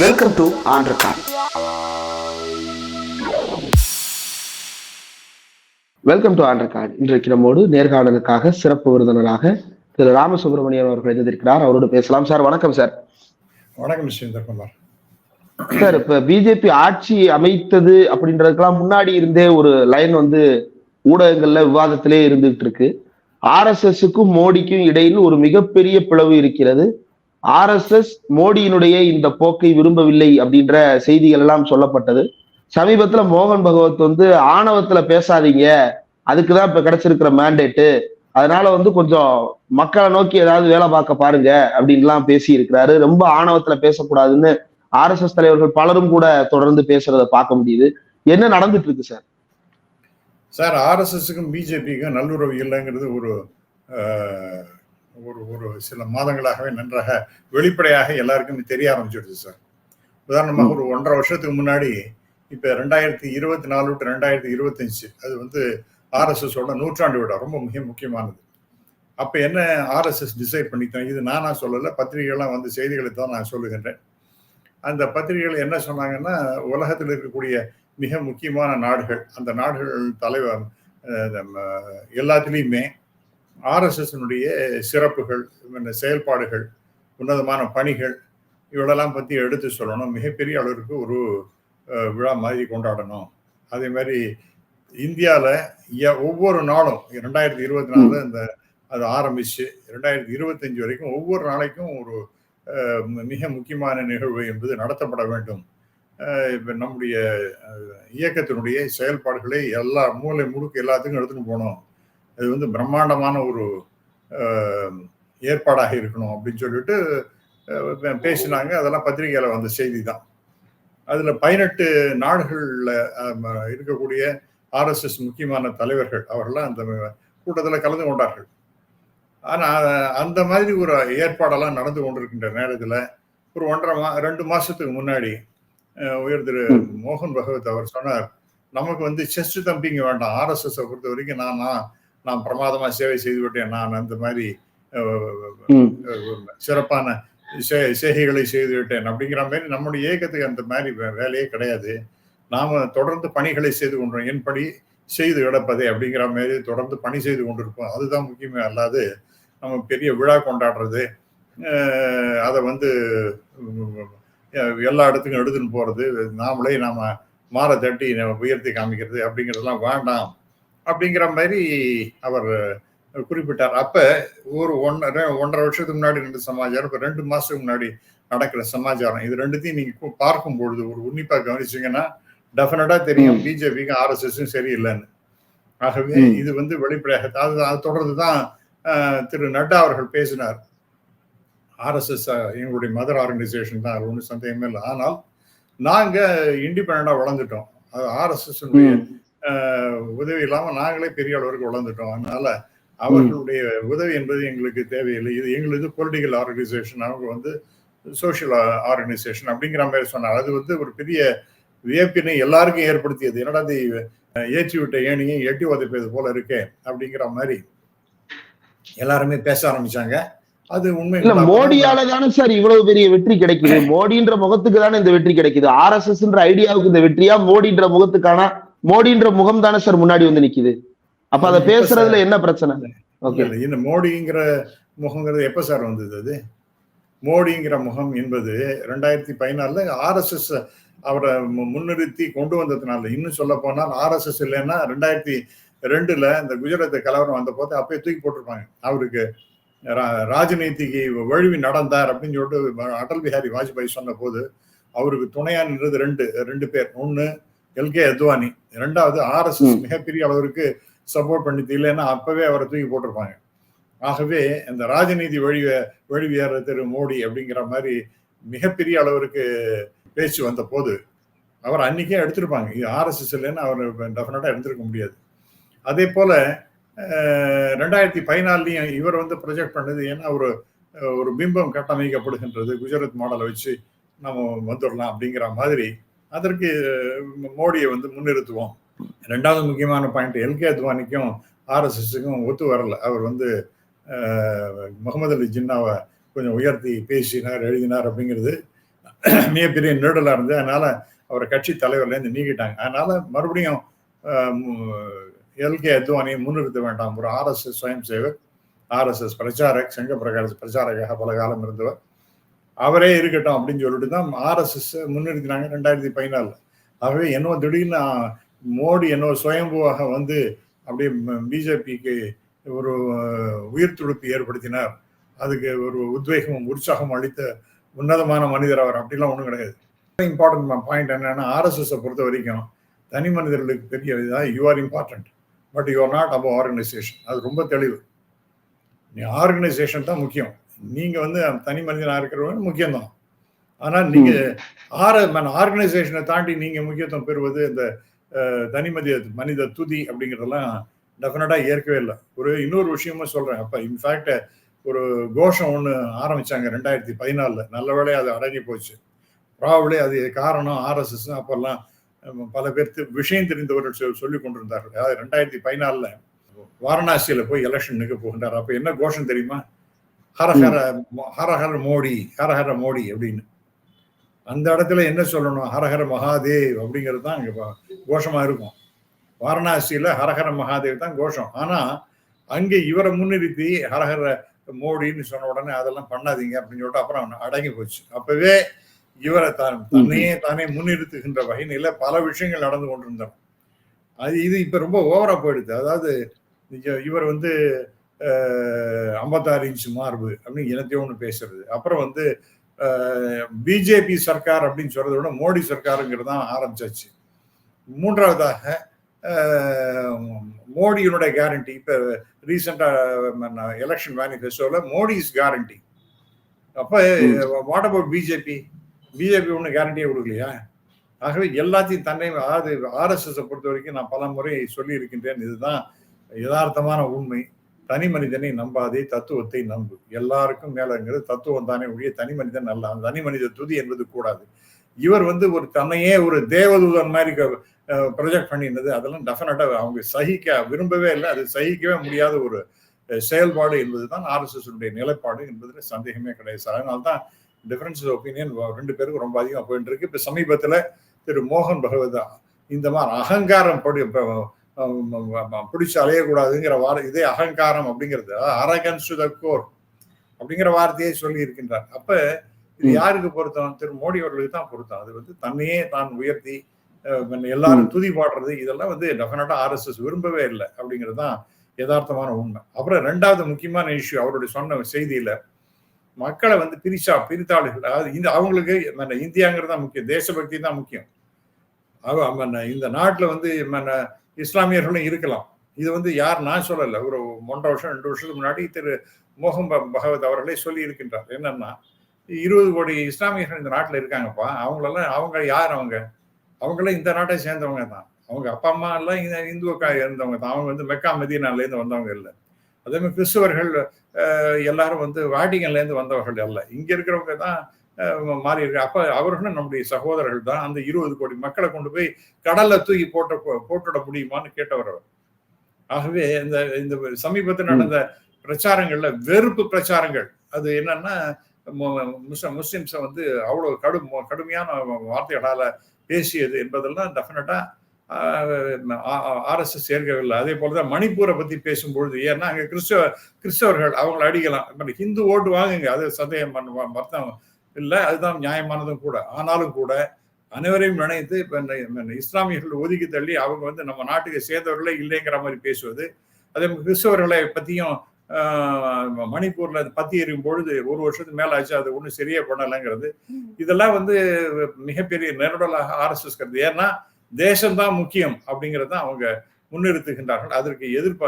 Welcome to record welcome to record இன்றைக்கு நம்மோடு நேர்காணலுக்காக சிறப்பு விருந்தினராக திரு ராமசுப்ரமணியன் அவர்கள் இருந்திருக்கிறார் அவரோடு பேசலாம். சார் வணக்கம் சார். வணக்கம் சுந்தர்குமார் சார் இப்ப பிஜேபி ஆட்சி அமைத்தது அப்படின்றதுக்கெல்லாம் முன்னாடி இருந்தே ஒரு லைன் வந்து ஊடகங்கள்ல விவாதத்திலே இருந்துகிட்டு இருக்கு. ஆர்எஸ்எஸ்க்கும் மோடிக்கும் இடையில் ஒரு மிகப்பெரிய பிளவு இருக்கிறது. ஆர்எஸ்எஸ் மோடியினுடைய இந்த போக்கை விரும்பவில்லை அப்படின்ற செய்திகள் எல்லாம் சொல்லப்பட்டது. சமீபத்துல மோகன் பகவத் வந்து ஆணவத்துல பேசாதீங்க. அதுக்குதான் இப்ப கிடைச்சிருக்கிற மேண்டேட்டு அதனால வந்து கொஞ்சம் மக்களை நோக்கி ஏதாவது வேலை பார்க்க பாருங்க அப்படின்லாம் பேசி இருக்கிறாரு ரொம்ப ஆணவத்துல பேசக்கூடாதுன்னு ஆர்எஸ்எஸ் தலைவர்கள் பலரும் கூட தொடர்ந்து பேசுறத பார்க்க முடியுது. என்ன நடந்துட்டு இருக்கு சார்? சார் ஆர்எஸ்எஸ்க்கும் பிஜேபிக்கும் நல்லுறவு இல்லைங்கிறது ஒரு ஒரு ஒரு சில மாதங்களாகவே நன்றாக வெளிப்படையாக எல்லாருக்கும் தெரிய ஆரம்பிச்சிடுது சார். உதாரணமாக ஒரு ஒன்றரை வருஷத்துக்கு முன்னாடி இப்போ ரெண்டாயிரத்தி இருபத்தி நாலு டு ரெண்டாயிரத்தி இருபத்தஞ்சு அது வந்து ஆர்எஸ்எஸோட நூற்றாண்டு விழா ரொம்ப மிக முக்கியமானது. அப்போ என்ன ஆர்எஸ்எஸ் டிசைட் பண்ணித்தேன் இது நானா சொல்லலை பத்திரிகைகள்லாம் வந்து செய்திகளை தான் நான் சொல்லுகின்றேன். அந்த பத்திரிகைகள் என்ன சொன்னாங்கன்னா உலகத்தில் இருக்கக்கூடிய மிக முக்கியமான நாடுகள் அந்த நாடுகள் தலைவர் எல்லாத்துலேயுமே ஆர்எஸ்எஸ்னுடைய சிறப்புகள் செயல்பாடுகள் உன்னதமான பணிகள் இவளெல்லாம் பற்றி எடுத்து சொல்லணும். மிகப்பெரிய அளவிற்கு ஒரு விழா மாதிரி கொண்டாடணும். அதே மாதிரி இந்தியாவில் ஒவ்வொரு நாளும் ரெண்டாயிரத்தி இருபத்தி நாலு இந்த அது ஆரம்பிச்சு ரெண்டாயிரத்தி இருபத்தஞ்சு வரைக்கும் ஒவ்வொரு நாளைக்கும் ஒரு மிக முக்கியமான நிகழ்வு என்பது நடத்தப்பட வேண்டும். இப்ப நம்முடைய இயக்கத்தினுடைய செயல்பாடுகளை எல்லா மூளை முழுக்க எல்லாத்துக்கும் எடுத்துன்னு போகணும் அது வந்து பிரம்மாண்டமான ஒரு ஏற்பாடாக இருக்கணும் அப்படின்னு சொல்லிட்டு பேசினாங்க. அதெல்லாம் பத்திரிகையில வந்த செய்தி தான். அதுல பதினெட்டு நாடுகள்ல இருக்கக்கூடிய ஆர்எஸ்எஸ் முக்கியமான தலைவர்கள் அவர்கள்லாம் அந்த கூட்டத்தில் கலந்து கொண்டார்கள். ஆனா அந்த மாதிரி ஒரு ஏற்பாடெல்லாம் நடந்து கொண்டிருக்கின்ற நேரத்துல ஒரு ஒன்றரை மா ரெண்டு மாசத்துக்கு முன்னாடி உயர் திரு மோகன் பகவத் அவர் சொன்னார் நமக்கு வந்து செஸ்ட் தம்பிங்க வேண்டாம். ஆர்எஸ்எஸ் பொறுத்த வரைக்கும் நான் நான் பிரமாதமா சேவை செய்து விட்டேன். நான் அந்த மாதிரி. சிறப்பான சே- செய்கைகளை செய்து விட்டேன். அப்படிங்கிற மாதிரி நம்முடைய இயக்கத்துக்கு அந்த மாதிரி வேலையே கிடையாது. நாம தொடர்ந்து பணிகளை செய்து கொண்டோம். என்படி செய்து கிடப்பதே அப்படிங்கிற மாதிரி தொடர்ந்து பணி செய்து கொண்டிருப்போம். அதுதான் முக்கியமே. அல்லாது நம்ம பெரிய விழா கொண்டாடுறது அதை வந்து எல்லா இடத்துக்கும் எடுத்துன்னு போறது நாமளே நாம மாற தட்டி உயர்த்தி காமிக்கிறது அப்படிங்கிறதெல்லாம் வேண்டாம். அப்படிங்கிற மாதிரி அவர் குறிப்பிட்டார் அப்ப ஒரு ஒன்றரை ஒன்றரை வருஷத்துக்கு முன்னாடி ரெண்டு சமாச்சாரம் இப்ப ரெண்டு மாசத்துக்கு முன்னாடி நடக்கிற சமாச்சாரம் இது ரெண்டுத்தையும் நீங்க பார்க்கும் பொழுது ஒரு உன்னிப்பா கவனிச்சீங்கன்னா டெஃபினட்டா தெரியும். பிஜேபிக்கு ஆர்எஸ்எஸும் சரியில்லைன்னு ஆகவே. இது வந்து வெளிப்படையாக அது அது தொடர்ந்து தான் திரு நட்டா அவர்கள் பேசினார் ஆர்எஸ்எஸ் எங்களுடைய மதர் ஆர்கனைசேஷன் தான் ஒன்றும் சந்தேகமே இல்லை ஆனால் நாங்க இண்டிபெண்டா வளர்ந்துட்டோம் அது ஆர்எஸ்எஸ். உதவி இல்லாம நாங்களே பெரிய அளவிற்கு வளர்ந்துட்டோம். அதனால அவர்களுடைய உதவி என்பது எங்களுக்கு தேவையில்லை. இது எங்களுக்கு பொலிட்டிக்கல் ஆர்கனைசேஷன் அவங்க வந்து சோஷியல் ஆர்கனைசேஷன் அப்படிங்கிற மாதிரி சொன்னார் அது வந்து ஒரு பெரிய வியப்பினை எல்லாருக்கும் ஏற்படுத்தியது. என்னடா இது ஏற்றி விட்ட ஏணியை எட்டி உதைப்பது போல இருக்கே அப்படிங்கிற மாதிரி எல்லாருமே பேச ஆரம்பிச்சாங்க. அது உண்மை. இல்ல மோடியால தானே சார் இவ்வளவு பெரிய வெற்றி கிடைக்குது. மோடின்ற முகத்துக்கு தானே இந்த வெற்றி கிடைக்குது. ஆர்எஸ்எஸ் ஐடியாவுக்கு இந்த வெற்றியா? மோடின்ற முகத்துக்கான மோடின்ற முகம் தானே சார் முன்னாடி வந்து நிக்குது. அப்ப அதை பேசுறதுல என்ன பிரச்சனை? ஓகே இல்ல, இந்த மோடிங்கிற முகங்கிறது எப்ப சார் வந்தது அது? மோடிங்கிற முகம் என்பது ரெண்டாயிரத்தி பதினாலுல ஆர்எஸ்எஸ் அவரை முன்னிறுத்தி கொண்டு வந்ததுனால இன்னும் சொல்ல போனால் ஆர்எஸ்எஸ் இல்லைன்னா ரெண்டாயிரத்தி ரெண்டுல இந்த குஜராத் கலவரம் வந்த போது அப்பயே தூக்கி போட்டிருப்பாங்க. அவருக்கு ராஜநீதிக்கு வழுவி நடந்தார் அப்படின்னு சொல்லிட்டு அடல் பிஹாரி வாஜ்பாய் சொன்ன போது அவருக்கு துணையா நின்றது ரெண்டு ரெண்டு பேர். ஒன்னு எல்கே அத்வானி ரெண்டாவது ஆர்எஸ்எஸ். மிகப்பெரிய அளவிற்கு சப்போர்ட் பண்ணிட்டு இல்லைன்னா அப்பவே அவரை தூக்கி போட்டிருப்பாங்க. ஆகவே இந்த ராஜநீதி வழி வழிவேற திரு மோடி அப்படிங்கிற மாதிரி மிகப்பெரிய அளவிற்கு பேச்சு வந்த போது அவர் அன்னைக்கே எடுத்திருப்பாங்க. இது ஆர்எஸ்எஸ் இல்லைன்னு அவர் டெஃபினட்டா எடுத்திருக்க முடியாது. அதே போல ரெண்டாயிரத்தி பதினாலுலயும் இவர் வந்து ப்ரொஜெக்ட் பண்ணது ஏன்னா ஒரு ஒரு பிம்பம் கட்டமைக்கப்படுகின்றது. குஜராத் மாடலை வச்சு நம்ம வந்துடலாம் அப்படிங்கிற மாதிரி அதற்கு மோடியை வந்து முன்னிறுத்துவோம். ரெண்டாவது முக்கியமான பாயிண்ட் எல்கே அத்வானிக்கும் ஆர்எஸ்எஸ்க்கும் ஒத்து வரல. அவர் வந்து முகமது அலி ஜின்னாவை கொஞ்சம் உயர்த்தி பேசினார் எழுதினார் அப்படிங்கிறது மிகப்பெரிய நெருடலா இருந்து அதனால அவரை கட்சி தலைவர்லேருந்து நீக்கிட்டாங்க. அதனால மறுபடியும் எல்கே அத்வானியை முன்னிறுத்த வேண்டாம். ஒரு ஆர்எஸ்எஸ் சுயம் சேவக் ஆர்எஸ்எஸ் பிரச்சாரக் சங்க பிரகார பிரச்சாரக பல காலம் இருந்தவர். அவரே இருக்கட்டும் அப்படின்னு சொல்லிட்டு தான் ஆர்எஸ்எஸ் முன்னிறுத்தினாங்க ரெண்டாயிரத்தி பதினாலில். ஆகவே என்னவோ திடீர்னு மோடி என்னவோ சுயம்புவாக வந்து அப்படியே பிஜேபிக்கு ஒரு உயிர் துடுப்பு ஏற்படுத்தினார். அதுக்கு ஒரு உத்வேகமும் உற்சாகம் அளித்த உன்னதமான மனிதர் அவர். அப்படிலாம் ஒன்றும் கிடையாது. இம்பார்ட்டன்ட் பாயிண்ட் என்னன்னா ஆர்எஸ்எஸை பொறுத்த வரைக்கும் தனி மனிதர்களுக்கு பெரிய இதாக you are important but you are not above organisation அது ரொம்ப தெளிவு. நீ ஆர்கனைசேஷன் தான் முக்கியம். நீங்க வந்து தனி மனிதனாக இருக்கிறவங்க முக்கியம்தான். ஆனால் நீங்க ஆர ஆர்கனைசேஷனை தாண்டி நீங்க முக்கியத்துவம் பெறுவது இந்த தனி மனித மனித துதி அப்படிங்கிறதெல்லாம் டெஃபினட்டா ஏற்கவே இல்லை. ஒரு இன்னொரு விஷயமும் சொல்றேன். அப்ப இன்ஃபேக்ட் ஒரு கோஷம் ஒன்று ஆரம்பிச்சாங்க ரெண்டாயிரத்தி பதினாலில். நல்ல வேலை அது அடங்கி போச்சு. ப்ராபப்ளி அது காரணம் ஆர்எஸ்எஸ் அப்பெல்லாம் பல பேர் விஷயம் தெரிந்தவர்கள் சொல்லி கொண்டிருந்தார்கள். அதாவது ரெண்டாயிரத்தி பதினாலில் வாரணாசியில போய் எலெக்ஷன் நிற்க போகின்றார். அப்ப என்ன கோஷம் தெரியுமா? ஹரஹர ஹரஹர மோடி ஹரஹர மோடி அப்படின்னு. அந்த இடத்துல என்ன சொல்லணும்? ஹரஹர மகாதேவ் அப்படிங்கிறது தான் அங்க கோஷமா இருக்கும். வாரணாசியில ஹரஹர மகாதேவ் தான் கோஷம். ஆனா அங்கே இவரை முன்னிறுத்தி ஹரஹர மோடின்னு சொன்ன உடனே அதெல்லாம் பண்ணாதீங்க அப்படின்னு சொல்லிட்டு அப்புறம் அடங்கி போச்சு. அப்பவே இவரை தான் தன்னையே தானே முன்னிறுத்துகின்ற வகையில பல விஷயங்கள் நடந்து கொண்டிருந்தோம் அது இது இப்ப ரொம்ப ஓவரா போயிடுது. அதாவது இவர் வந்து ஐம்பத்தாறு இன்ச் மார்பு அப்படின்னு இனத்தையும் ஒன்று பேசுறது. அப்புறம் வந்து பிஜேபி சர்க்கார் அப்படின்னு சொல்றதை விட மோடி சர்க்காருங்கிறது தான் ஆரம்பிச்சாச்சு. மூன்றாவதாக மோடியினுடைய கேரண்டி இப்போ ரீசெண்டாக எலெக்ஷன் மேனிஃபெஸ்டோவில் மோடி இஸ் கேரண்டி அப்போ வாட் அபவுட் பிஜேபி? பிஜேபி ஒன்றும் கேரண்டியே கொடுக்கலையா? ஆகவே எல்லாத்தையும் தன்னை அதாவது ஆர்எஸ்எஸ் பொறுத்த வரைக்கும் நான் பல முறை சொல்லியிருக்கின்றேன். இதுதான் யதார்த்தமான உண்மை. தனி மனிதனை நம்பாதே தத்துவத்தை நம்பு. எல்லாருக்கும் மேலங்கிறது தத்துவம் தானே ஒழிய தனி மனிதன் அல்ல. அந்த தனி மனித துதி என்பது கூடாது. இவர் வந்து ஒரு தன்னையே ஒரு தேவதூதன் மாதிரி ப்ரொஜெக்ட் பண்ணினது அதெல்லாம் டெஃபினட்டாக அவங்க சகிக்க விரும்பவே இல்லை. அது சகிக்கவே முடியாத ஒரு செயல்பாடு என்பதுதான் ஆர்எஸ்எஸ் உடைய நிலைப்பாடு என்பதில் சந்தேகமே கிடையாது சார். அதனால தான் டிஃபரன்ஸ் ஒப்பீனியன் ரெண்டு பேருக்கும் ரொம்ப அதிகமாக போயிட்டு இருக்கு. இப்போ சமீபத்தில் திரு மோகன் பகவதா இந்த மாதிரி அகங்காரம் படி பிடிச்சு அலையக்கூடாதுங்கிற வார இதே அகங்காரம் அப்படிங்கிறது அரகன்ஸ் த கோர் அப்படிங்கிற வார்த்தையை சொல்லி இருக்கின்றார் அப்ப இது யாருக்கு பொருத்தம்? திரு மோடி அவர்களுக்கு தான் பொருத்தம். அது வந்து தன்னையே தான் உயர்த்தி எல்லாரும் துதி பாடுறது இதெல்லாம் வந்து டெஃபினட்டா ஆர்எஸ்எஸ் விரும்பவே இல்லை அப்படிங்கிறது தான் யதார்த்தமான உண்மை. அப்புறம் ரெண்டாவது முக்கியமான இஷ்யூ அவருடைய சொன்ன செய்தியில மக்களை வந்து பிரிச்சா பிரித்தாளுகள் அதாவது இந்த அவங்களுக்கு இந்தியாங்கிறது தான் முக்கியம் தேசபக்தி தான் முக்கியம். இந்த நாட்டில் வந்து இஸ்லாமியர்களும் இருக்கலாம். இது வந்து யார் நான் சொல்லலை. ஒரு ஒன்றரை வருஷம் ரெண்டு வருஷத்துக்கு முன்னாடி திரு மோகன் பகவத் அவர்களே சொல்லி இருக்கின்றார் என்னன்னா இருபது கோடி இஸ்லாமியர்கள் இந்த நாட்டில் இருக்காங்கப்பா. அவங்களெல்லாம் அவங்க யார் அவங்க? அவங்களாம் இந்த நாட்டை சேர்ந்தவங்க தான். அவங்க அப்பா அம்மா எல்லாம் இந்த இந்துக்கா இருந்தவங்க தான். அவங்க வந்து மெக்கா மதியனாலேருந்து வந்தவங்க இல்லை. அதே மாதிரி கிறிஸ்துவர்கள் எல்லாரும் வந்து வாட்டிகன்லேருந்து வந்தவர்கள் அல்ல. இங்க இருக்கிறவங்க தான் மாறி இருக்கு. அப்ப அவர்களும் நம்முடைய சகோதரர்கள் தான் அந்த இருபது கோடி மக்களை கொண்டு போய் கடல்ல தூக்கி போட்ட போட்டுட முடியுமான்னு கேட்டவர் அவர். ஆகவே இந்த இந்த சமீபத்தில் நடந்த பிரச்சாரங்கள்ல வெறுப்பு பிரச்சாரங்கள். அது என்னன்னா முஸ்லிம்ஸை வந்து அவ்வளவு கடும் கடுமையான வார்த்தைகளால பேசியது என்பதெல்லாம் டெஃபினட்டா ஆர்எஸ்எஸ் சேர்க்கவில்லை அதே போலதான் மணிப்பூரை பத்தி பேசும்பொழுது ஏன்னா அங்க கிறிஸ்தவ கிறிஸ்தவர்கள் அவங்களை அடிக்கலாம். ஹிந்து ஓட்டு வாங்குங்க அது சந்தேகம் மருத்துவம் இல்லை அதுதான் நியாயமானதும் கூட. ஆனாலும் கூட அனைவரையும் நினைத்து இப்ப இஸ்லாமியர்கள் ஒதுக்கி தள்ளி அவங்க வந்து நம்ம நாட்டுக்கு சேர்ந்தவர்களே இல்லைங்கிற மாதிரி பேசுவது. அதே கிறிஸ்தவர்களை பத்தியும் மணிப்பூர்ல பத்தி எறியும் பொழுது ஒரு வருஷத்துக்கு மேல ஆச்சு அது ஒன்றும் சரியா பண்ணலைங்கிறது. இதெல்லாம் வந்து மிகப்பெரிய நெருடலாக ஆர்எஸ்எஸ் கருது ஏன்னா தேசம்தான் முக்கியம் அப்படிங்கிறது தான் அவங்க முன்னிறுத்துகின்றார்கள். அதற்கு எதிர்ப்பு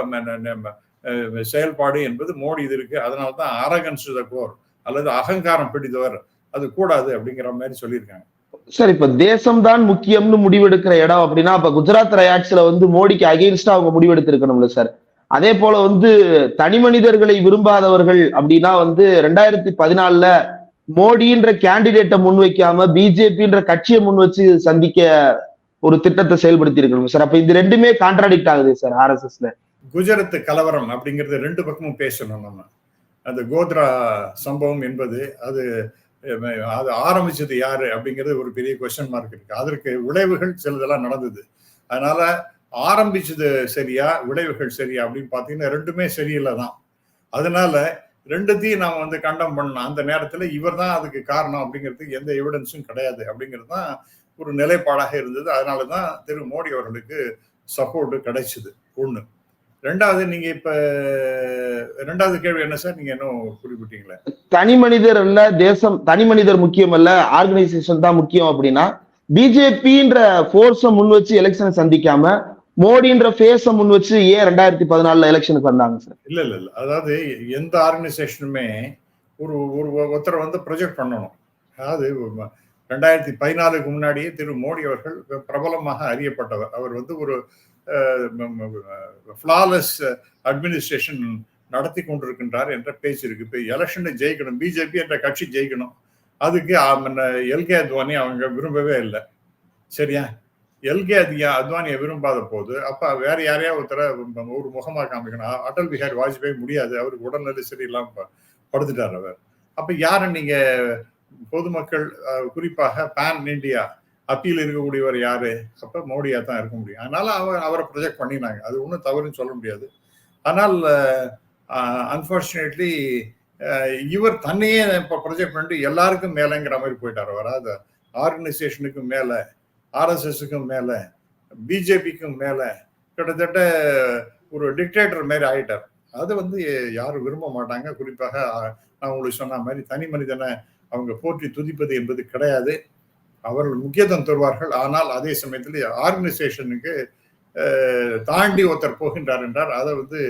செயல்பாடு என்பது மோடி இது இருக்கு. அதனால தான் அரகன்ஸ் த கோர் அல்லது அகங்காரம் பிடித்தவர். அது கூடாது அப்படிங்கிற மாதிரி சொல்லியிருக்காங்க. சார் இப்ப தேசம் தான் முக்கியம்னு முடிவெடுக்கிற இடம் அப்படின்னா அப்ப குஜராத் ரயாட்ஸ்ல வந்து மோடிக்கு அகெயின்ஸ்டா அவங்க முடிவெடுத்திருக்கணும்ல சார் அதே போல வந்து தனி மனிதர்களை விரும்பாதவர்கள் அப்படின்னா வந்து ரெண்டாயிரத்தி பதினாலுல மோடின்ற கேண்டிடேட்டை முன்வைக்காம பிஜேபின்ற கட்சியை முன் வச்சு சந்திக்க ஒரு திட்டத்தை செயல்படுத்தி இருக்கணும் சார் அப்ப இது ரெண்டுமே கான்ட்ராடிக்ட் ஆகுது சார் ஆர்எஸ்எஸ்ல குஜராத் கலவரம் அப்படிங்கிறது ரெண்டு பக்கமும் பேசணும் நம்ம. அந்த கோத்ரா சம்பவம் என்பது அது அது ஆரம்பிச்சது யாரு அப்படிங்கிறது ஒரு பெரிய கொஸ்டின் மார்க் இருக்கு. அதற்கு விளைவுகள் சிலதெல்லாம் நடந்தது. அதனால ஆரம்பிச்சது சரியா விளைவுகள் சரியா அப்படின்னு பார்த்தீங்கன்னா ரெண்டுமே சரியில்லை தான். அதனால ரெண்டுத்தையும் நாம் வந்து கண்டம் பண்ணலாம். அந்த நேரத்தில் இவர் தான் அதுக்கு காரணம் அப்படிங்கிறதுக்கு எந்த எவிடன்ஸும் கிடையாது அப்படிங்கிறது தான் ஒரு நிலைப்பாடாக இருந்தது. அதனால தான் திரு மோடி அவர்களுக்கு சப்போர்ட்டு கிடைச்சிது. ஒன்று ரெண்டாவது நீங்க இப்ப ரெண்டாவது கேள்வி என்ன சார்? நீங்க இன்னும் குறிப்பிட்டீங்களே. தனி மனிதர் அல்ல தேசம் தனி மனிதர் முக்கியம் அல்ல ஆர்கனைசேஷன் தான் முக்கியம் அப்படின்னா பிஜேபின்ற போர்ஸ முன் வச்சு எலெக்ஷனை சந்திக்காம மோடின்ற ஃபேஸ முன் வச்சு ஏன் ரெண்டாயிரத்தி பதினாலுல எலெக்ஷனுக்கு வந்தாங்க சார்? இல்ல இல்ல இல்ல. அதாவது எந்த ஆர்கனைசேஷனுமே ஒரு ஒரு ஒருத்தரை வந்து ப்ரொஜெக்ட் பண்ணணும். அதாவது ரெண்டாயிரத்தி பதினாலுக்கு முன்னாடியே திரு மோடி அவர்கள் பிரபலமாக அறியப்பட்டவர். அவர் வந்து ஒரு ஃப்ளாலஸ் அட்மினிஸ்ட்ரேஷன் நடத்தி கொண்டிருக்கின்றார் என்ற பேச்சு இருக்கு. இப்போ எலெக்ஷனை ஜெயிக்கணும் பிஜேபி என்ற கட்சி ஜெயிக்கணும். அதுக்கு எல்கே அத்வானி அவங்க விரும்பவே இல்லை. சரியா? எல்கே அதிகா அத்வானியை விரும்பாத போது அப்போ வேற யாரையா ஒருத்தர ஒரு முகமாக காமிக்கணும். அடல் பிஹாரி வாஜ்பாய் முடியாது அவருக்கு உடல்நிலை சரியில்லாம படுத்துட்டார் அவர். அப்போ யாரை நீங்கள் பொதுமக்கள் குறிப்பாக பேன் இண்டியா அப்பீல் இருக்கக்கூடியவர் யாரு? அப்ப மோடியா தான் இருக்க முடியும். அதனால அவர் அவரை ப்ரொஜெக்ட் பண்ணினாங்க. அது ஒன்றும் தவறுன்னு சொல்ல முடியாது. ஆனால் அன்பார்ச்சுனேட்லி இவர் தன்னையே இப்போ ப்ரொஜெக்ட் பண்ணிட்டு எல்லாருக்கும் மேலேங்கிற மாதிரி போயிட்டார். அவர் அது ஆர்கனைசேஷனுக்கும் மேலே ஆர்எஸ்எஸ்க்கும் மேலே பிஜேபிக்கும் மேலே கிட்டத்தட்ட ஒரு டிக்டேட்டர் மாதிரி ஆகிட்டார் அது வந்து யாரும் விரும்ப மாட்டாங்க. குறிப்பாக நான் உங்களுக்கு சொன்ன மாதிரி தனி மனிதனை அவங்க போற்றி துதிப்பது என்பது கிடையாது. அவர்கள் முக்கியத்துவம் தருவார்கள். ஆனால் அதே சமயத்தில் ஆர்கனைசேஷனுக்கு தாண்டி ஒருத்தர் போகின்றார் என்றால் அதை வந்து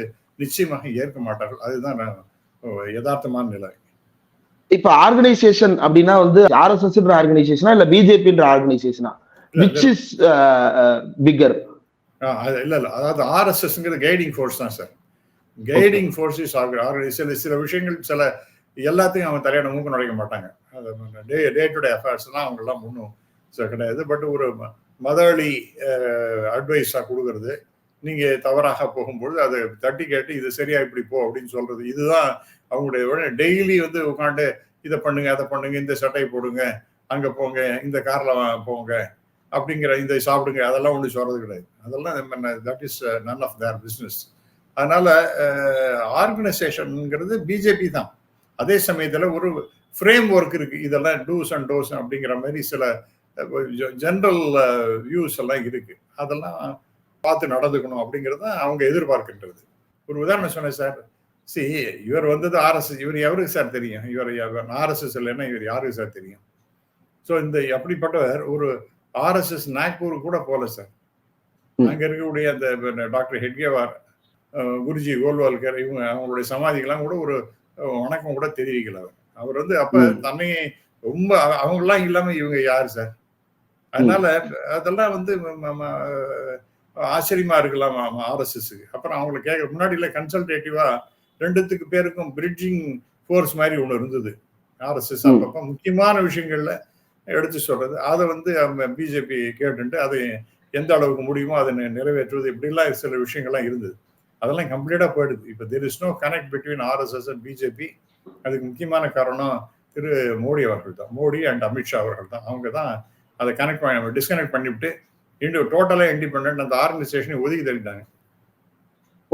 நிச்சயமாக ஏற்க மாட்டார்கள். அதுதான் யதார்த்தமான நிலை. இப்ப ஆர்கனைசேஷன் அப்படின்னா வந்து ஆர்எஸ்எஸ் ஆர்கனைசேஷனா இல்ல பிஜேபின்ற ஆர்கனைசேஷனா விச் இஸ் பிகர் இல்ல இல்ல. அதாவது ஆர்எஸ்எஸ்ங்கிறது கைடிங் ஃபோர்ஸ் தான் சார் கைடிங் ஃபோர்ஸ் இஸ் சில சில விஷயங்கள் சில எல்லாத்தையும் அவங்க தலையான மூக்க நுழைக்க மாட்டாங்க. டே டே டு டே அஃபேர்ஸ்லாம் அவங்கெல்லாம் ஒன்றும் கிடையாது. பட் ஒரு மதவழி அட்வைஸாக uh, கொடுக்கறது. நீங்கள் தவறாக போகும்பொழுது அதை தட்டி கேட்டு இது சரியா இப்படி போ அப்படின்னு சொல்றது. இதுதான் அவங்களுடைய டெய்லி வந்து உட்காந்து இதை பண்ணுங்க அதை பண்ணுங்க இந்த சட்டை போடுங்க அங்கே போங்க இந்த காரில் போங்க அப்படிங்கிற இந்த சாப்பிடுங்க அதெல்லாம் ஒன்றும் சொல்றது கிடையாது. அதெல்லாம் that is none of their business அதனால uh, ஆர்கனைசேஷனுங்கிறது பிஜேபி தான். அதே சமயத்தில் ஒரு ஃப்ரேம் ஒர்க் இருக்கு. இதெல்லாம் டூஸ் அண்ட் டோஸ் அப்படிங்கிற மாதிரி சில ஜென்ரல் வியூஸ் எல்லாம் இருக்கு. அதெல்லாம் பார்த்து நடந்துக்கணும் அப்படிங்கிறது தான் அவங்க எதிர்பார்க்கின்றது. ஒரு உதாரணம் சொன்னேன் சார். சி இவர் வந்தது ஆர்எஸ்எஸ். இவர் எவருக்கு சார் தெரியும்? இவர் ஆர்எஸ்எஸ் இல்லைன்னா இவர் யாருக்கு சார் தெரியும்? ஸோ இந்த அப்படிப்பட்டவர் ஒரு ஆர்எஸ்எஸ் நாக்பூர் கூட போல சார். அங்க இருக்கக்கூடிய அந்த டாக்டர் ஹெட்கேவார் குருஜி கோல்வால்கர் இவங்க அவங்களுடைய சமாதிகள்லாம் கூட ஒரு வணக்கம் கூட தெரிவிக்கல அவர். அவர் வந்து அப்ப தன்னை ரொம்ப அவங்கெல்லாம் இல்லாம இவங்க யாரு சார் அதனால அதெல்லாம் வந்து ஆச்சரியமா இருக்கலாம் ஆர்எஸ்எஸ்க்கு அப்புறம் அவங்களை கேட்க முன்னாடி இல்லை கன்சல்டேட்டிவா ரெண்டுத்துக்கு பேருக்கும் பிரிட்ஜிங் ஃபோர்ஸ் மாதிரி ஒன்று இருந்தது. ஆர்எஸ்எஸ் அப்பப்போ முக்கியமான விஷயங்கள்ல எடுத்து சொல்றது. அதை வந்து பிஜேபி கேட்டுட்டு அதை எந்த அளவுக்கு முடியுமோ அதை நிறைவேற்றுவது. இப்படிலாம் சில விஷயங்கள்லாம் இருந்தது. அதெல்லாம் கம்ப்ளீட்டா போயிடுது. இப்போ there is no connect between RSS and BJP அதுக்கு முக்கியமான காரணம் திரு மோடி அவர்கள் தான். மோடி அண்ட் அமித்ஷா அவர்கள் தான். அவங்க தான் அதை கனெக்ட் பண்ணி டிஸ்கனெக்ட் பண்ணிவிட்டு இண்டு டோட்டலா இண்டிபெண்ட் அந்த ஆர்கனைசேஷனை ஒதுக்கி தள்ளிட்டாங்க.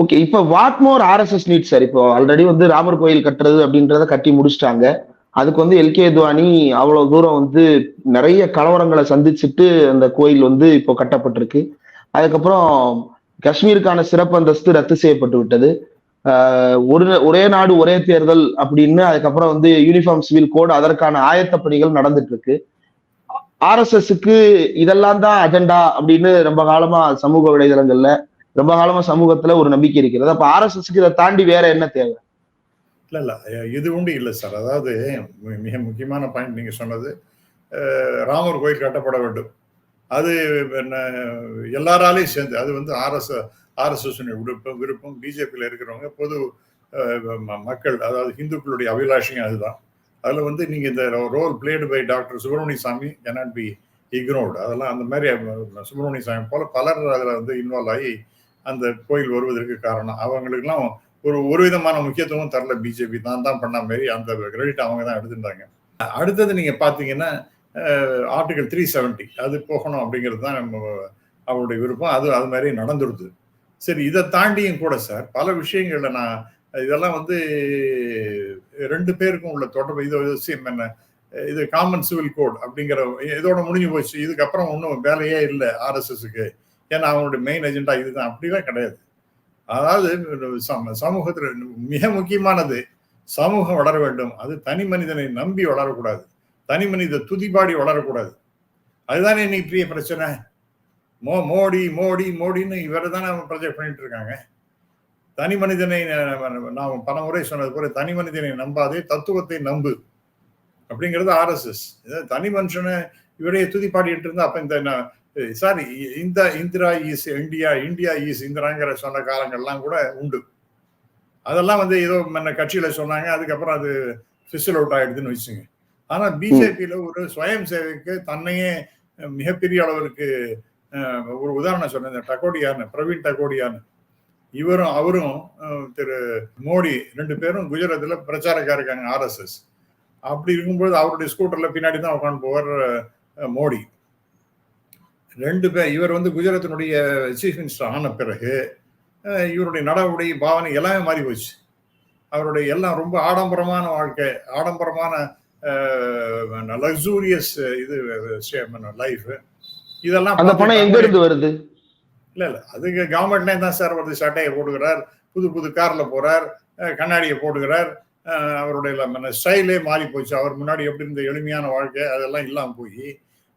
ஓகே இப்போ what more RSS need sir இப்போ ஆல்ரெடி வந்து ராமர் கோயில் கட்டுறது அப்படின்றத கட்டி முடிச்சிட்டாங்க. அதுக்கு வந்து எல்கே துவானி அவ்வளவு தூரம் வந்து நிறைய கலவரங்களை சந்திச்சுட்டு அந்த கோயில் வந்து இப்போ கட்டப்பட்டிருக்கு. அதுக்கப்புறம் காஷ்மீருக்கான சிறப்பு அந்தஸ்து ரத்து செய்யப்பட்டு விட்டது. ஒரு ஒரே நாடு ஒரே தேர்தல் அப்படின்னு அதுக்கப்புறம் வந்து யூனிஃபார்ம் சிவில் கோடு அதற்கான ஆயத்த பணிகள் நடந்துட்டு இருக்கு ஆர்எஸ்எஸ்க்கு இதெல்லாம் தான் அஜெண்டா அப்படின்னு ரொம்ப காலமா சமூக வலைதளங்கள்ல ரொம்ப காலமா சமூகத்துல ஒரு நம்பிக்கை இருக்கிறது. அப்ப ஆர்எஸ்எஸ்க்கு இதை தாண்டி வேற என்ன தேவை? இல்ல இல்ல இது உண்டு இல்லை சார் அதாவது மிக முக்கியமான பாயிண்ட் நீங்க சொன்னது. ராமர் கோயில் கட்டப்பட வேண்டும். அது எல்லாராலையும் சேர்ந்து அது வந்து ஆர்எஸ் ஆர்எஸ்எஸ் விருப்பம் விருப்பம் பிஜேபியில் இருக்கிறவங்க பொது மக்கள் அதாவது இந்துக்களுடைய அபிலாஷையும் அதுதான். அதில் வந்து நீங்கள் இந்த role played by doctor Subramanian Swamy cannot B ignored அதெல்லாம் அந்த மாதிரி சுப்பிரமணிய சாமி போல பலர் அதில் வந்து இன்வால்வ் ஆகி அந்த கோயில் வருவதற்கு காரணம். அவங்களுக்குலாம் ஒரு ஒரு விதமான முக்கியத்துவம் தரல பிஜேபி. தான் தான் பண்ண மாதிரி அந்த கிரெடிட் அவங்க தான் எடுத்துட்டாங்க. அடுத்தது நீங்கள் பார்த்தீங்கன்னா ஆர்டிகல் த்ரீ செவன்ட்டி அது போகணும் அப்படிங்கிறது தான் நம்ம அவருடைய விருப்பம். அது அது மாதிரி நடந்துருது. சரி இதை தாண்டியும் கூட சார் பல விஷயங்கள்ல நான் இதெல்லாம் வந்து ரெண்டு பேருக்கும் உள்ள தொடர்பு. இது விஷயம் என்ன? இது காமன் சிவில் கோட் அப்படிங்கிற இதோட முடிஞ்சு போச்சு. இதுக்கப்புறம் ஒன்றும் வேலையே இல்லை ஆர்எஸ்எஸ்க்கு. ஏன்னா அவங்களுடைய மெயின் எஜெண்டா இதுதான். அப்படிலாம் கிடையாது. அதாவது சமூகத்தில் மிக முக்கியமானது சமூகம் வளர வேண்டும். அது தனி மனிதனை நம்பி வளரக்கூடாது. தனி மனித துதிபாடி வளரக்கூடாது. அதுதானே இன்னைக்கு பெரிய பிரச்சனை? மோ மோடி மோடி மோடின்னு இவரை தானே ப்ரொஜெக்ட் பண்ணிட்டு இருக்காங்க. தனி மனிதனை நான் பல முறை சொன்னது போல தனி மனிதனை நம்பாதே தத்துவத்தை நம்பு. அப்படிங்கிறது ஆர்எஸ்எஸ். தனி மனுஷனை இவருடைய துதி பாடிட்டு இருந்தா அப்ப இந்த சாரி இந்த Indira is India India is இந்திராங்கிற சொன்ன காலங்கள்லாம் கூட உண்டு. அதெல்லாம் வந்து ஏதோ முன்ன கட்சியில சொன்னாங்க அதுக்கப்புறம் அது ஃபிசில் அவுட் ஆயிடுதுன்னு வச்சுங்க ஆனா பிஜேபியில ஒரு சுயம் சேவைக்கு தன்னையே மிகப்பெரிய அளவிற்கு ஒரு உதாரணம் சொன்னேன் டகோடியான்னு பிரவீன் டகோடியான்னு இவரும் அவரும் திரு மோடி ரெண்டு பேரும் குஜராத்தில் பிரச்சாரக்கா இருக்காங்க ஆர்எஸ்எஸ் அப்படி இருக்கும்போது அவருடைய ஸ்கூட்டர்ல பின்னாடி தான் உட்காந்து போவார் மோடி. ரெண்டு பேர் இவர் வந்து குஜராத்தினுடைய சீஃப் மினிஸ்டர் ஆன பிறகு இவருடைய நடவடிக்கை பாவனை எல்லாமே மாறி போச்சு. அவருடைய எல்லாம் ரொம்ப ஆடம்பரமான வாழ்க்கை ஆடம்பரமான லக்ஸூரியஸ் இது லைஃப் இதெல்லாம் அந்த பணம் எங்க இருந்து வருது? இல்ல இல்ல. அதுக்கு கவர்மெண்ட்லேயே தான் சார் வருது சட்டையை போட்டுக்கிறார். புது புது கார்ல போறார். கண்ணாடியை போட்டுக்கிறார். அவருடைய ஸ்டைலே மாறி போச்சு. அவர் முன்னாடி எப்படி இருந்த எளிமையான வாழ்க்கை அதெல்லாம் இல்லாம போய்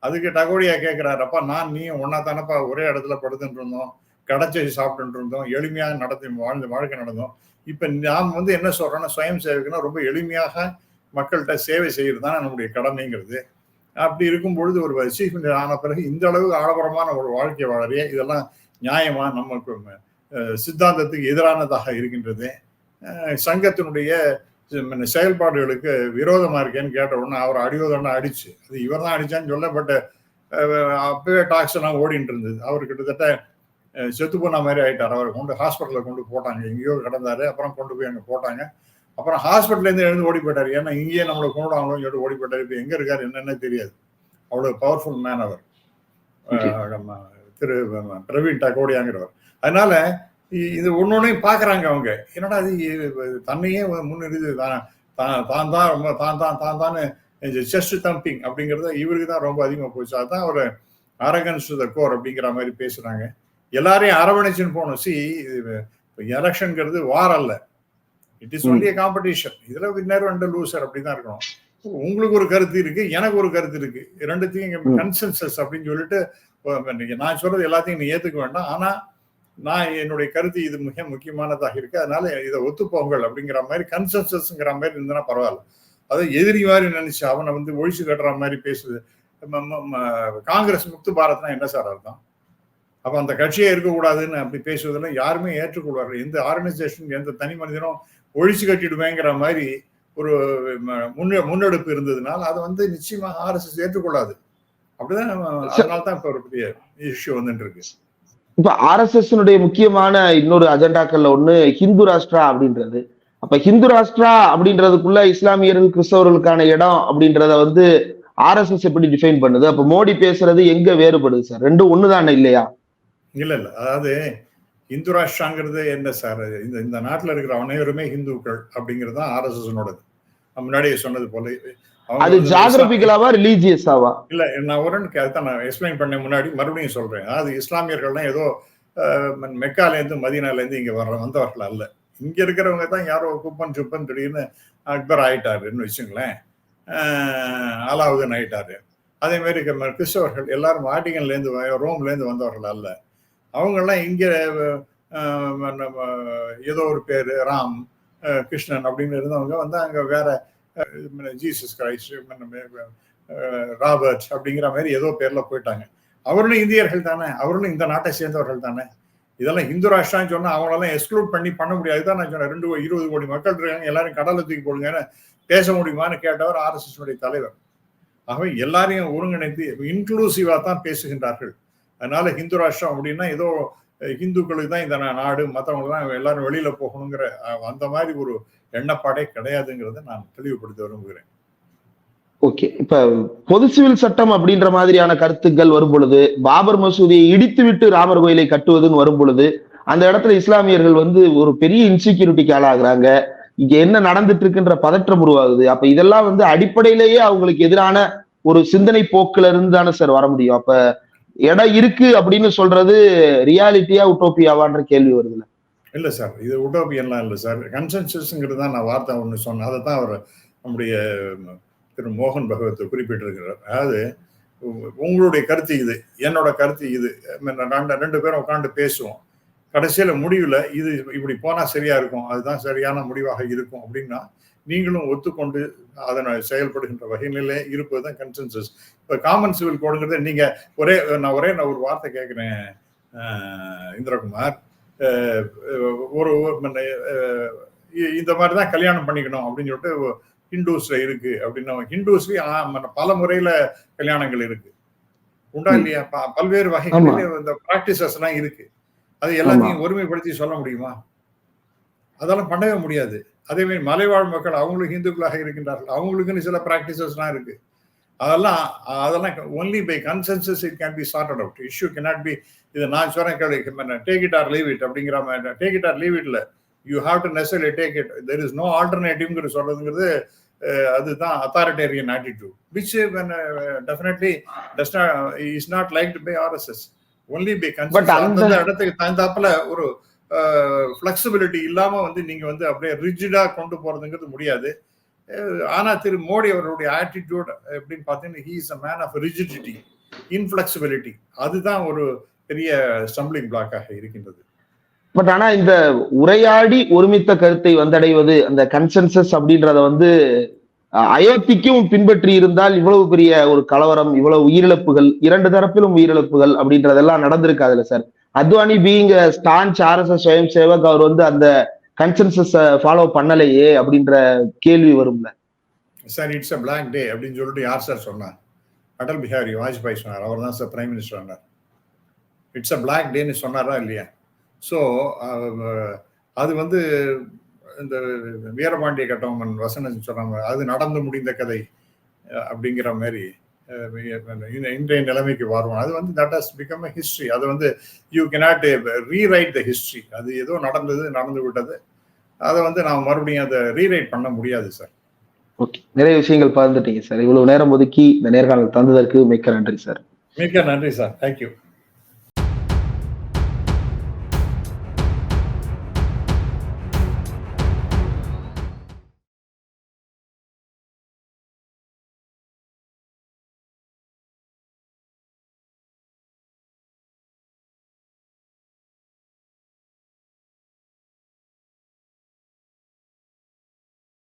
அதுக்கு டகோடியா கேட்கிறாரு அப்பா நான் நீ ஒன்னா தானப்பா ஒரே இடத்துல படுத்துட்டு இருந்தோம். கடைச்சி சாப்பிட்டு இருந்தோம். எளிமையாக நடத்தி வாழ்ந்த வாழ்க்கை நடந்தோம். இப்ப நாம் வந்து என்ன சொல்றோம்னா சுயம் சேவைக்குன்னா ரொம்ப எளிமையாக மக்கள்கிட்ட சேவை செய்கிறது தான் நம்முடைய கடமைங்கிறது. அப்படி இருக்கும் பொழுது ஒரு சீஃப் மினிஸ்டர் ஆன பிறகு இந்த அளவுக்கு ஆடம்பரமான ஒரு வாழ்க்கை வாழறிய இதெல்லாம் நியாயமா நமக்கு சித்தாந்தத்துக்கு எதிரானதாக இருக்கின்றது. சங்கத்தினுடைய செயல்பாடுகளுக்கு விரோதமா இருக்கேன்னு கேட்ட உடனே அவர் அடியோதனா அடிச்சு அது இவர் தான் அடிச்சான்னு சொல்ல பட் அப்பவே டாக்ஸ் எல்லாம் ஓடிட்டு இருந்தது. அவர் கிட்டத்தட்ட செத்து போன மாதிரி ஆயிட்டார். அவரை கொண்டு ஹாஸ்பிட்டலில் கொண்டு போட்டாங்க. எங்கேயோ கிடந்தாரு. அப்புறம் கொண்டு போய் அங்கே போட்டாங்க. அப்புறம் ஹாஸ்பிட்டல்லேருந்து எழுந்து ஓடி போயிட்டார். ஏன்னா இங்கேயே நம்மளை கொண்டுடாங்களோன்னு சொல்லிட்டு ஓடி போயிட்டார். இப்போ எங்கே இருக்காரு என்னென்ன தெரியாது. அவ்வளோ பவர்ஃபுல் மேன் அவர். திரு பிரவீன் டகோடியாங்கிறவர் அதனால இது ஒன்னொன்னையும் பார்க்குறாங்க அவங்க. என்னடா அது தன்னையே முன்னிறுது தான் தான் தான் ரொம்ப தான் தான் தான் தான் செஸ்ட் தம்பிங் அப்படிங்கிறது இவருக்கு தான் ரொம்ப அதிகமாக போச்சு. அதுதான் ஒரு அரகன்ஸ் த கோர் அப்படிங்கிற மாதிரி பேசுறாங்க. எல்லாரையும் அரவணைச்சுன்னு போகணும் சி எலெக்ஷன்ங்கிறது வார் அல்ல. இட் இஸ் ஒன்லி காம்படிஷன் இதுல வின்னர் அண்ட் லூசர் அப்படிதான் இருக்கணும். உங்களுக்கு ஒரு கருத்து இருக்கு எனக்கு ஒரு கருத்து இருக்கு. ரெண்டுத்தையும் கன்சென்சஸ் அப்படின்னு சொல்லிட்டு நான் சொல்றது எல்லாத்தையும் நீ ஏத்துக்க வேண்டாம். ஆனா நான் என்னுடைய கருத்து இது மிக முக்கியமானதாக இருக்கு. அதனால இதை ஒத்துப்போங்கள் அப்படிங்கிற மாதிரி கன்சென்சஸ்ங்கிற மாதிரி இருந்தனா பரவாயில்ல. அதை எதிரி மாதிரி நினைச்சு அவனை வந்து ஒழிச்சு கட்டுற மாதிரி பேசுது. காங்கிரஸ் முக்து பாரத்னா என்ன சார் அர்த்தம்? அப்ப அந்த கட்சியே இருக்கக்கூடாதுன்னு அப்படி பேசுவதெல்லாம் யாருமே ஏற்றுக்கொள்வார்கள். எந்த ஆர்கனைசேஷன் எந்த தனி மனிதனும் ஒழிச்சு கட்டிடுவேங்கிற மாதிரி ஒரு முன்ன முன்னெடுப்பு இருந்ததுனால அதை வந்து நிச்சயமாக ஆர்எஸ்எஸ் ஏற்றுக்கொள்ளாது. அப்படிதான் அதனால தான் இப்ப ஒரு பெரிய இஷ்யூ வந்துட்டு இருக்கு இப்ப ஆர்எஸ்எஸ் முக்கியமான இன்னொரு அஜெண்டாக்கள்ல ஒண்ணு ஹிந்து ராஷ்டிரா அப்படின்றது. அப்ப ஹிந்து ராஷ்டிரா அப்படின்றதுக்குள்ள இஸ்லாமியர்கள் கிறிஸ்தவர்களுக்கான இடம் அப்படின்றத வந்து ஆர்எஸ்எஸ் எப்படி டிஃபைன் பண்ணுது? அப்ப மோடி பேசுறது எங்க வேறுபடுது சார்? ரெண்டும் ஒண்ணுதானே இல்லையா? இல்ல இல்ல. அதாவது இந்து ராஷ்டிராங்கிறது என்ன சார்? இந்த இந்த நாட்டில் இருக்கிற அனைவருமே ஹிந்துக்கள் அப்படிங்கிறது தான் ஆர்எஸ்எஸ்னோடது. முன்னாடியே சொன்னது போல அது ஜாகிரபிக்கலாவா ரிலீஜியஸாவா இல்ல நான் ஒரு நான் எக்ஸ்பிளைன் பண்ண முன்னாடி மறுபடியும் சொல்றேன். அது இஸ்லாமியர்கள்லாம் ஏதோ மெக்கால இருந்து மதீனால இருந்து இங்க வர்ற வந்தவர்கள் அல்ல. இங்க இருக்கிறவங்க தான் யாரோ குப்பன் சுப்பன் திடீர்னு அக்பர் ஆயிட்டாருன்னு வச்சுங்களேன். அலாவுதன் ஆயிட்டாரு. அதே மாதிரி கிறிஸ்தவர்கள் எல்லாரும் வாட்டிகன்ல இருந்து ரோம்ல இருந்து வந்தவர்கள் அல்ல. அவங்கெல்லாம் இங்க ஏதோ ஒரு பேர் ராம் கிருஷ்ணன் அப்படின்னு இருந்தவங்க வந்து அங்கே வேற ஜீசஸ் கிரைஸ்ட் ராபர்ட் அப்படிங்கிற மாதிரி ஏதோ பேரில் போயிட்டாங்க. அவர்களும் இந்தியர்கள் தானே? அவர்களும் இந்த நாட்டை சேர்ந்தவர்கள் தானே? இதெல்லாம் இந்து ராஷ்டிரான்னு சொன்னால் அவங்களெல்லாம் எக்ஸ்க்ளூட் பண்ணி பண்ண முடியாது. தான் நான் சொன்னேன் ரெண்டு இருபது கோடி மக்கள் இருக்காங்க எல்லாரும் கடலை தூக்கி போடுங்கன்னு பேச முடியுமான்னு கேட்டவர் ஆர்எஸ்எஸ் தலைவர். ஆகவே எல்லாரையும் ஒருங்கிணைத்து இன்க்ளூசிவாக தான் பேசுகின்றார்கள். அதனால ஹிந்து ராஷ்டிரம் அப்படின்னா ஏதோ ஹிந்துக்களுக்கு தான் இந்த நாடு மற்றவங்களுக்கு தான் எல்லாரும் வெளியில போகணுங்கிற அந்த மாதிரி ஒரு எண்ணப்பாடே கிடையாதுங்கிறத நான் தெளிவுபடுத்த விரும்புகிறேன். ஓகே. இப்ப பொது சிவில் சட்டம் அப்படின்ற மாதிரியான கருத்துக்கள் வரும் பொழுது பாபர் மசூதியை இடித்து விட்டு ராமர் கோயிலை கட்டுவதுன்னு வரும் பொழுது அந்த இடத்துல இஸ்லாமியர்கள் வந்து ஒரு பெரிய இன்செக்யூரிட்டிக்கு ஆளாகிறாங்க. இங்க என்ன நடந்துட்டு இருக்குன்ற பதற்றம் உருவாகுது. அப்ப இதெல்லாம் வந்து அடிப்படையிலேயே அவங்களுக்கு எதிரான ஒரு சிந்தனை போக்குல இருந்து தானே சார் வர முடியும். அப்ப இடம் இருக்கு அப்படின்னு சொல்றது ரியாலிட்டியா உட்டோப்பியாவான்ற கேள்வி வருதுல்ல இல்ல? சார் இது உட்டோபியன்லாம் இல்லை சார். கன்சென்சஸ்ங்கிறது தான் நான் வார்த்தை ஒன்று சொன்னேன். அதை தான் அவர் நம்முடைய திரு மோகன் பகவத் குறிப்பிட்டிருக்கிறார். அதாவது உங்களுடைய கருத்து இது என்னோட கருத்து இது. ம், ரெண்டு ரெண்டு பேரும் உட்காந்து பேசுவோம். கடைசியில முடிவுல இது இப்படி போனா சரியா இருக்கும் அதுதான் சரியான முடிவாக இருக்கும் அப்படின்னா நீங்களும் ஒத்துக்கொண்டு அதனை செயல்படுகின்ற வகையிலே இருப்பது தான் கன்சென்சஸ் இப்போ காமன் சிவில் கோடுங்கிறது நீங்க ஒரே நான் ஒரே நான் ஒரு வார்த்தை கேட்குறேன் இந்திரகுமார். ஒரு இந்த மாதிரி தான் கல்யாணம் பண்ணிக்கணும் அப்படின்னு சொல்லிட்டு ஹிந்துஸ்ல இருக்கு அப்படின்னு ஹிந்துஸ்லயும் பல முறையில கல்யாணங்கள் இருக்கு. உண்டா. இல்லையா? பல்வேறு வகைகளில் இந்த ப்ராக்டிசஸ் எல்லாம் இருக்கு. அது எல்லாத்தையும் ஒருமைப்படுத்தி சொல்ல முடியுமா? அதெல்லாம் பண்ணவே முடியாது. அதே மாதிரி மலைவாழ் மக்கள் அவங்களும் இந்துக்களாக இருக்கின்றார்கள். அவங்களுக்குன்னு சில ப்ராக்டிசஸ்லாம் இருக்கு. அதெல்லாம் அதெல்லாம் only by consensus it can be sort out issue cannot be இது நான் சொன்ன கேள்வி take it or leave it அப்படிங்கிற மாதிரி take it or leave இட்ல you have to necessarily take it there is no ஆல்டர்னேட்டிவ்ங்கிற சொல்றதுங்கிறது அதுதான் authoritarian attitude which definitely does not is not like by RSS only by consensus அந்த இடத்துக்கு தகுந்தாப்புல ஒரு flexibility இல்லாம வந்து நீங்க வந்து அப்படியே ரிஜிடா கொண்டு போறதுங்கிறது முடியாது. ஆனா திரு மோடி அவருடைய ஆட்டிடியூட் எப்படின்னு பார்த்தீங்கன்னா he is a man of rigidity inflexibility அதுதான் ஒரு பெரிய ஸ்டம்பிளிங் பிளாக்காக இருக்கின்றது. பட் ஆனா இந்த உரையாடி ஒருமித்த கருத்தை வந்தடைவது அந்த கன்சென்சஸ் அப்படின்றத வந்து அயோத்திக்கும் பின்பற்றி இருந்தால் இவ்வளவு பெரிய ஒரு கலவரம் இவ்வளவு உயிரிழப்புகள் இரண்டு தரப்பிலும் உயிரிழப்புகள் அப்படின்றதெல்லாம் நடந்திருக்காதுல்ல sir? Advani being staunch RSS swayam sevak அவர் வந்து அந்த கன்சென்சஸ் ஃபாலோ பண்ணலையே அப்படின்ற கேள்வி வரும்ல. Sir it's a black day அப்படின்னு சொல்லிட்டு யார் சார் சொன்னார்? அடல் பிஹாரி வாஜ்பாய் சொன்னார். அவர் தான் சார் பிரைம் மினிஸ்டர் சொன்னார் இட்ஸ் அ பிளாக் டேன்னு சொன்னாரா இல்லையா? ஸோ அது வந்து இந்த வீரபாண்டிய கட்டவன் வசனம் சொன்னாங்க. அது நடந்து முடிந்த கதை அப்படிங்கிற மாதிரி. இன்றைய நிலைமைக்கு வருவோம். அது வந்து that has become a history அது வந்து you cannot rewrite the history அது ஏதோ நடந்தது நடந்து விட்டது. அதை வந்து நான் மறுபடியும் அதை ரீரைட் பண்ண முடியாது சார் ஓகே நிறைய விஷயங்கள் பகிர்ந்துட்டீங்க சார் இவ்வளவு நேரம் ஒதுக்கி இந்த நேர்காணல் தந்ததற்கு மிக்க நன்றி சார் மிக்க நன்றி சார் தேங்க்யூ